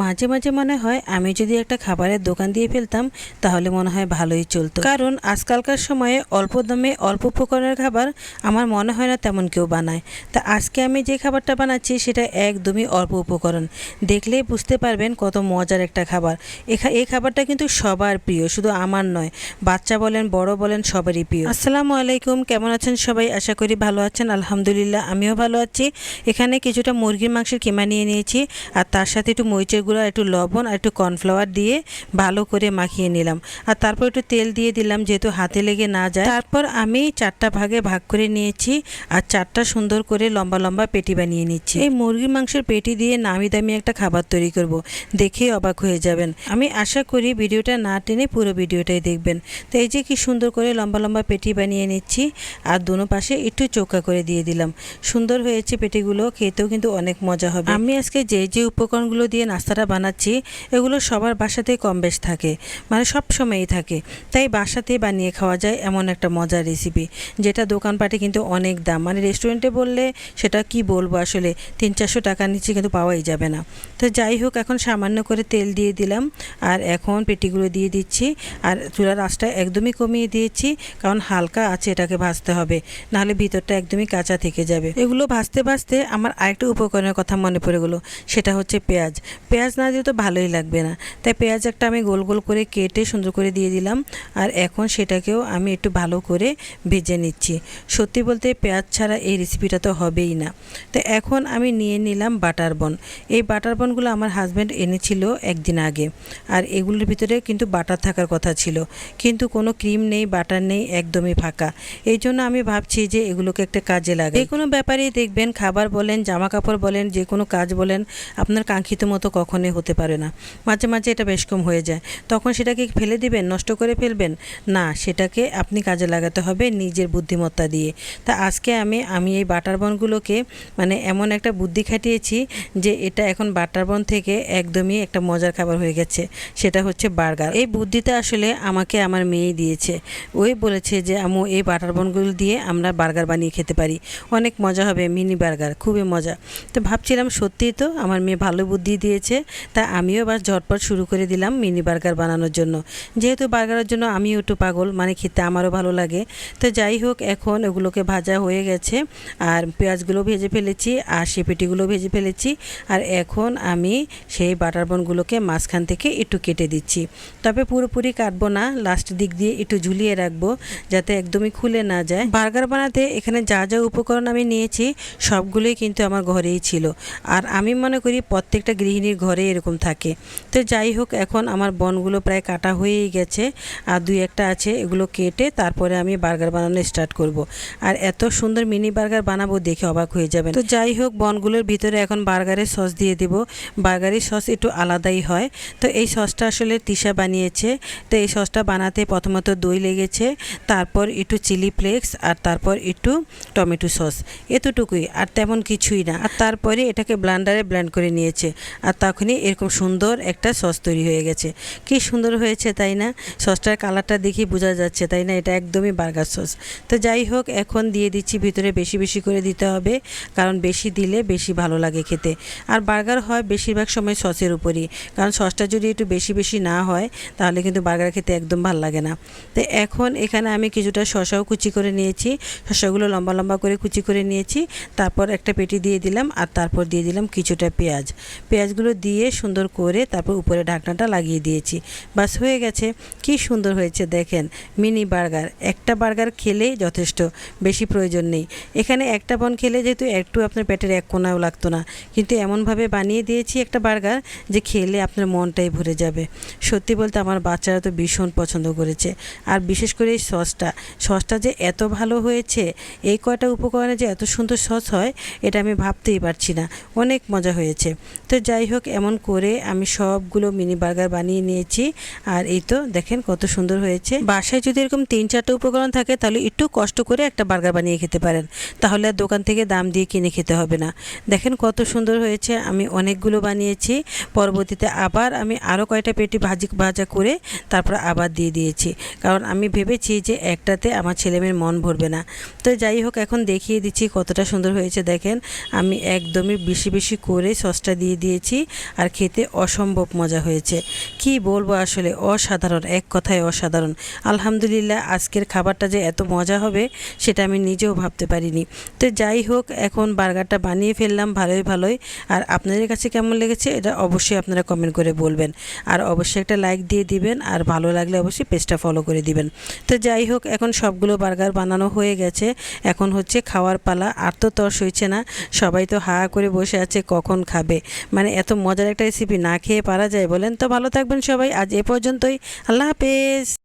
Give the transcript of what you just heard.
মাঝে মাঝে মনে হয় আমি যদি একটা খাবারের দোকান দিয়ে ফেলতাম, তাহলে মনে হয় ভালোই চলতো। কারণ আজকালকার সময়ে অল্প দামে অল্প উপকরণের খাবার আমার মনে হয় না তেমন কেউ বানায়। তা আজকে আমি যে খাবারটা বানাচ্ছি, সেটা একদমই অল্প উপকরণ। দেখলেই বুঝতে পারবেন কত মজার একটা খাবার। এখা এই খাবারটা কিন্তু সবার প্রিয়, শুধু আমার নয়, বাচ্চা বলেন, বড় বলেন, সবারই প্রিয়। আসসালামু আলাইকুম, কেমন আছেন সবাই? আশা করি ভালো আছেন, আলহামদুলিল্লাহ, আমিও ভালো আছি। এখানে কিছুটা মুরগির মাংসের কিমা নিয়ে নিয়েছি, আর তার সাথে একটু মরিচের গুঁড়া একটু লবণ আর একটু কর্নফ্লাওয়ার দিয়ে ভালো করে মাখিয়ে নিলাম। আর তারপর একটু তেল দিয়ে দিলাম যেহেতু হাতে লেগে না যায়। তারপর আমি চারটা ভাগে ভাগ করে নিয়েছি আর চারটা সুন্দর করে লম্বা লম্বা পেটি বানিয়ে নিচ্ছি। এই মুরগির মাংসের পেটি দিয়ে নামি দামি একটা খাবার তৈরি করব। দেখে অবাক হয়ে যাবেন। আমি আশা করি ভিডিওটা না টেনে পুরো ভিডিওটাই দেখবেন। তো এই যে কি সুন্দর করে লম্বা লম্বা পেটি বানিয়ে নিচ্ছি আর দুনো পাশে একটু চোখা করে দিয়ে দিলাম। সুন্দর হয়েছে পেটিগুলো, খেতেও কিন্তু অনেক মজা হবে। আমি আজকে যে যে উপকরণগুলো দিয়ে নাস্তাটা বানাচ্ছি, এগুলো সবার বাসাতেই কম বেশ থাকে মানে সব সময়ই থাকে। তাই বাসাতেই বানিয়ে খাওয়া যায় এমন একটা মজার রেসিপি যেটা দোকানপাটে কিন্তু অনেক দাম। মানে রেস্টুরেন্টে বললে সেটা কি বলব আসলে, তিন চারশো টাকার নিচে কিন্তু পাওয়াই যাবে না। তো যাই হোক, এখন সামান্য করে তেল দিয়ে দিলাম, আর এখন পেটিগুলো দিয়ে দিচ্ছি, আর চুলার আঁচটা একদমই কমিয়ে দিয়েছি, কারণ হালকা আছে এটাকে ভাজতে হবে, নাহলে ভিতরটা একদমই কাঁচা থেকে যাবে। এগুলো ভাজতে ভাজতে আমার আরেকটা উপকরণের কথা মনে পড়ে গেলো, সেটা হচ্ছে পেঁয়াজ। পেঁয়াজ না দিয়ে তো ভালোই লাগবে না। তাই পেঁয়াজ একটা আমি গোল গোল করে কেটে সুন্দর করে দিয়ে দিলাম। আর এখন সেটাকেও আমি একটু ভালো করে ভেজে নিচ্ছি। সত্যি বলতে পেঁয়াজ ছাড়া এই রেসিপিটা তো হবেই না। তো এখন আমি নিয়ে নিলাম বাটার বন। এই বাটার বনগুলো আমার হাজব্যান্ড এনেছিল একদিন আগে। আর এগুলোর ভিতরে কিন্তু বাটার থাকার কথা ছিল। কিন্তু কোনো ক্রিম নেই বাটার নেই, একদমই ফাঁকা। এই জন্য আমি ভাবছি যে এগুলোকে একটা কাজে লাগে যে কোনো ব্যাপারেই দেখবেন, খাবার বলেন জামা কাপড় বলেন, যে কোনো কাজ বলেন, আপনার কাঙ্ক্ষিত মতো কখনোই হতে পারে না। মাঝে মাঝে এটা বেশ কম হয়ে যায়। তখন সেটাকে ফেলে দিবেন, নষ্ট করে ফেলবেন? না, সেটাকে আপনি কাজে লাগাতে হবে নিজের বুদ্ধিমত্তা দিয়ে। তা আজকে আমি আমি এই বাটার বনগুলোকে মানে এমন একটা বুদ্ধি খাটিয়েছি যে এটা এখন বাটার বন থেকে একদমই একটা মজার খাবার হয়ে গেছে। সেটা হচ্ছে বার্গার। এই বুদ্ধিটা আসলে আমাকে আমার মেয়ে দিয়েছে। ওই বলেছে যে আমু এই বাটার বনগুলো দিয়ে আমরা বার্গার বানিয়ে খেতে পারি। অনেক মজা হবে, মিনি বার্গার, খুবই মজা। তো ভাবছিলাম, সত্যিই তো, আমার মেয়ে ভালো বুদ্ধি দিয়েছে তা আমিও এবার ঝটপট শুরু করে দিলাম মিনি বার্গার বানানোর জন্য। যেহেতু বার্গারের জন্য আমিও একটু পাগল মানে খেতে আমারও ভালো লাগে। তো যাই হোক, এখন ওগুলোকে ভাজা হয়ে গেছে, আর পেঁয়াজগুলো ভেজে ফেলেছি, আর পেটিগুলো ভেজে ফেলেছি, আর এখন আমি সেই বাটার বনগুলোকে মাঝখান থেকে একটু কেটে দিচ্ছি। তবে পুরোপুরি কাটবো না লাস্ট দিক দিয়ে একটু ঝুলিয়ে রাখব, যাতে একদমই খুলে না যায়। বার্গার বানাতে এখানে যা যা উপকরণ আমি নিয়েছি, সবগুলোই কিন্তু আমার ঘরেই ছিল। আর আমি মনে করি প্রত্যেকটা গৃহিণীর ঘরে এরকম থাকে। তো যাই হোক, এখন আমার বনগুলো প্রায় কাটা হয়েই গেছে। আর দুই একটা আছে, এগুলো কেটে তারপরে আমি বার্গার বানানো স্টার্ট করব। আর এত সুন্দর মিনি বার্গার বানাবো দেখে অবাক হয়ে যাবেন। তো যাই হোক, বনগুলোর ভিতরে এখন বার্গারের সস দিয়ে দেব। বার্গারের সস একটু আলাদাই হয়। তো এই সসটা আসলে তিশা বানিয়েছে। তো এই সসটা বানাতে প্রথমত দই লেগেছে, তারপর একটু চিলি ফ্লেক্স আর তারপর একটু টমেটো সস এতটুকুই, আর তেমন কিছুই না। আর তারপরে এটাকে ব্লান্ডারে ব্ল্যান্ড করে নিয়েছে। আর তখনই এরকম সুন্দর একটা সস তৈরি হয়ে গেছে। কি সুন্দর হয়েছে তাই না? সসটার কালারটা দেখি বোঝা যাচ্ছে তাই না? এটা একদমই বার্গার সস। তো যাই হোক, এখন দিয়ে দিচ্ছি, ভিতরে বেশি বেশি করে দিতে হবে, কারণ বেশি দিলে বেশি ভালো লাগে খেতে। আর বার্গার হয় বেশিরভাগ সময় সসের উপরই, কারণ সসটা যদি একটু বেশি বেশি না হয়, তাহলে কিন্তু বার্গার খেতে একদম ভালো লাগে না। তো এখন এখানে আমি কিছুটা শশাও কুচি করে নিয়েছি শশাগুলো লম্বা লম্বা করে কুচি করে নিয়েছি, তারপর একটা পেটি দিয়ে দিলাম, আর তারপর দিয়ে দিলাম কিছুটা পেঁয়াজ। পেঁয়াজগুলো দিয়ে সুন্দর করে তারপর উপরে ঢাকনাটা লাগিয়ে দিয়েছি। বাস হয়ে গেছে। কি সুন্দর হয়েছে দেখেন। Mini burger. একটা বার্গার খেলেই যথেষ্ট। বেশি প্রয়োজন নেই। এখানে একটা বন খেলে যেহেতু একটু আপনার পেটের এক কোনাও লাগতো না। কিন্তু এমনভাবে বানিয়ে দিয়েছি একটা বার্গার যে খেলে আপনার মনটাই ভরে যাবে। সত্যি বলতে আমার বাচ্চারা তো ভীষণ পছন্দ করেছে। আর বিশেষ করে এই সসটা। সসটা যে এত ভালো হয়েছে, এই কয়টা উপকরণে যে এত সুন্দর সস হয়, এটা আমি ভাবতেই পারছি না। অনেক মজা হয়েছে। তো যাই হোক এমন করে আমি সবগুলো মিনি বার্গার বানিয়ে নিয়েছি। আর এই তো দেখেন কত সুন্দর হয়েছে। বাসায় যদি এরকম তিন চারটে উপকরণ থাকে, তাহলে একটু কষ্ট করে একটা বার্গার বানিয়ে খেতে পারেন। তাহলে আর দোকান থেকে দাম দিয়ে কিনে খেতে হবে না। দেখেন কত সুন্দর হয়েছে, আমি অনেকগুলো বানিয়েছি। পরবর্তীতে আবার আমি আরও কয়টা পেটি ভাজি, ভাজা করে তারপর আবার দিয়ে দিয়েছি। কারণ আমি ভেবেছি যে একটাতে আমার ছেলেমেয়ের মন ভরবে না। তো যাই হোক, এখন দেখিয়ে দিচ্ছি কতটা সুন্দর হয়েছে। দেখেন, আমি একদমই বেশি বেশি করে সসটা দিয়ে দিয়েছি। আর খেতে অসম্ভব মজা হয়েছে। কি বলব আসলে? অসাধারণ, এক কথায় অসাধারণ। আলহামদুলিল্লাহ, আজকের খাবারটা যে এত মজা হবে, সেটা আমি নিজেও ভাবতে পারিনি। তো যাই হোক, এখন বার্গারটা বানিয়ে ফেললাম ভালোই ভালোই। আর আপনাদের কাছে কেমন লেগেছে, এটা অবশ্যই আপনারা কমেন্ট করে বলবেন। আর অবশ্যই একটা লাইক দিয়ে দিবেন, আর ভালো লাগলে অবশ্যই পেজটা ফলো করে দিবেন। তো যাই হোক, এখন সবগুলো বার্গার বানানো হয়ে গেছে। এখন হচ্ছে খাওয়ার পালা, আর তো তর্স হয়েছে না। সবাই তো হা করে বসে আছে, কখন খাবে? মানে এত মজার একটা রেসিপি না খেয়ে পারা যায় বলেন। তো ভালো থাকবেন সবাই। আজ এ পর্যন্তই। আল্লাহ হাফেজ।